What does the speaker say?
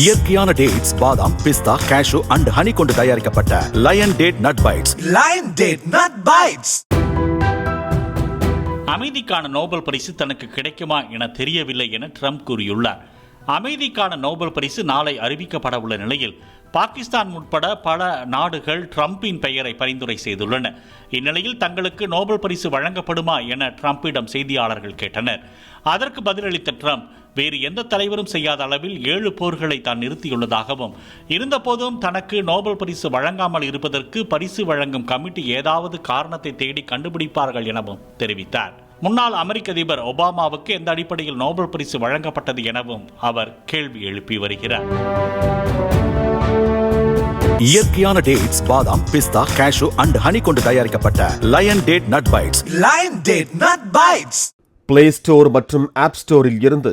இயற்கையான டேட்ஸ் பாதாம் பிஸ்தா cash and honey கொண்டு தயாரிக்கப்பட்ட Lion Date Nut Bites Lion Date Nut Bites. அமைதிக்கான நோபல் பரிசு தனக்கு கிடைக்குமா என தெரியவில்லை என ட்ரம்ப் கூறியுள்ளார். அமைதிக்கான நோபல் பரிசு நாளை அறிவிக்கப்பட உள்ள நிலையில் பாகிஸ்தான் உட்பட பல நாடுகள் ட்ரம்பின் பெயரை பரிந்துரை செய்துள்ளன. இந்நிலையில் தங்களுக்கு நோபல் பரிசு வழங்கப்படுமா என ட்ரம்பிடம் செய்தியாளர்கள் கேட்டனர். அதற்கு பதிலளித்த ட்ரம்ப் வேறு எந்த தலைவரும் செய்யாத அளவில் ஏழு போர்களை தான் நிறுத்தியுள்ளதாகவும் இருந்தபோதும் தனக்கு நோபல் பரிசு வழங்காமல் இருப்பதற்கு பரிசு வழங்கும் கமிட்டி ஏதாவது காரணத்தை தேடி கண்டுபிடிப்பார்கள் எனவும் தெரிவித்தார். முன்னாள் அமெரிக்க அதிபர் ஒபாமாவுக்கு எந்த அடிப்படையில் நோபல் பரிசு வழங்கப்பட்டது எனவும் அவர் கேள்வி எழுப்பி வருகிறார். இயற்கையான டேட்ஸ் பாதாம் பிஸ்தா கேஷு அண்ட் ஹனி கொண்டு தயாரிக்கப்பட்ட Lion Date Nut Bites Lion Date Nut Bites. Play Store மற்றும் ஆப் ஸ்டோரில் இருந்து